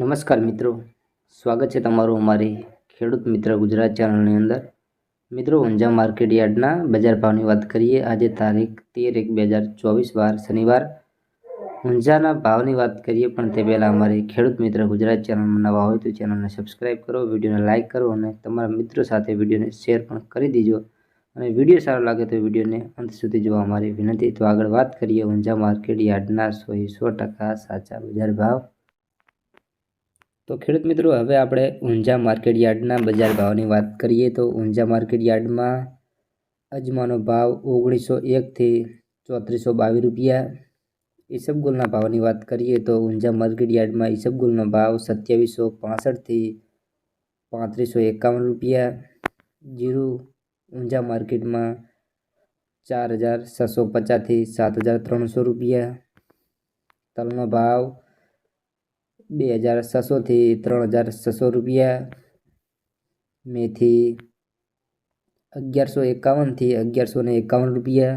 નમસ્કાર મિત્રો. સ્વાગત છે તમારું અમારી ખેડૂત મિત્ર ગુજરાત ચેનલની અંદર. મિત્રો, ઊંઝા માર્કેટ યાર્ડના બજાર ભાવની વાત કરીએ, આજે તારીખ તેર એક બે હજાર ચોવીસ, વાર શનિવાર. ઊંઝાના ભાવની વાત કરીએ, પણ તે પહેલાં અમારી ખેડૂત મિત્ર ગુજરાત ચેનલમાં નવા હોય તો ચેનલને સબસ્ક્રાઈબ કરો વિડીયોને લાઇક કરો અને તમારા મિત્રો સાથે વિડીયોને શેર પણ કરી દીજો. અને વીડિયો સારો લાગે તો વિડીયોને અંત સુધી જોવા અમારી વિનંતી. તો આગળ વાત કરીએ, ઊંઝા માર્કેટ યાર્ડના સો ટકા સાચા બજાર ભાવ. તો ખેડૂત મિત્રો, હવે આપણે ઊંઝા માર્કેટ યાર્ડના બજાર ભાવની વાત કરીએ તો ઊંઝા માર્કેટ યાર્ડમાં અજમાનો ભાવ ઓગણીસો એકથી ચોત્રીસો બાવીસ રૂપિયા. ઈસબગુલના ભાવની વાત કરીએ તો ઊંઝા માર્કેટ યાર્ડમાં ઈસબગુલનો ભાવ સત્યાવીસો પાસઠથી પાંત્રીસો એકાવન રૂપિયા. જીરું ઊંઝા માર્કેટમાં ચાર હજાર છસો પચાસથી સાત હજાર ત્રણસો રૂપિયા. તલનો ભાવ બે હજાર છસોથી ત્રણ હજાર છસો રૂપિયા. મેથી અગિયારસો એકાવનથી અગિયારસો ને એકાવન રૂપિયા.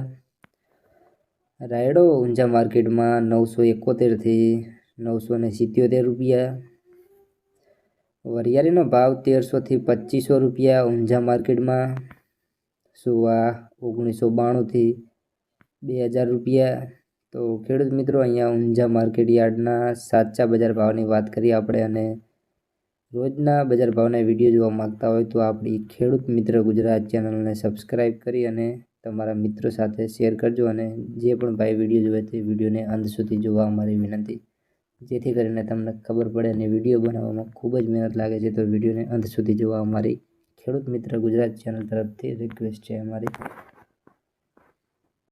રાયડો ઊંઝા માર્કેટમાં નવસો એકોતેરથી નવસો ને સિત્યોતેર રૂપિયા. વરિયાળીનો ભાવ તેરસોથી પચીસો રૂપિયા ઊંઝા માર્કેટમાં. સુવા ઓગણીસો બાણુંથી બે હજાર રૂપિયા. તો ખેડૂત મિત્રો, અહીંયા ઊંઝા માર્કેટ યાર્ડના સાચા બજાર ભાવની વાત કરીએ આપણે અને રોજના બજાર ભાવના વીડિયો જોવા માગતા હોય તો આપણી ખેડૂત મિત્ર ગુજરાત ચેનલને સબસ્ક્રાઈબ કરી અને તમારા મિત્રો સાથે શેર કરજો અને જે પણ ભાઈ વીડિયો જોવે તે વિડીયોને અંત સુધી જોવા અમારી વિનંતી. જેથી કરીને તમને ખબર પડે અને વીડિયો બનાવવામાં ખૂબ જ મહેનત લાગે છે તો વિડીયોને અંત સુધી જોવા અમારી ખેડૂત મિત્ર ગુજરાત ચેનલ તરફથી રિક્વેસ્ટ છે અમારી.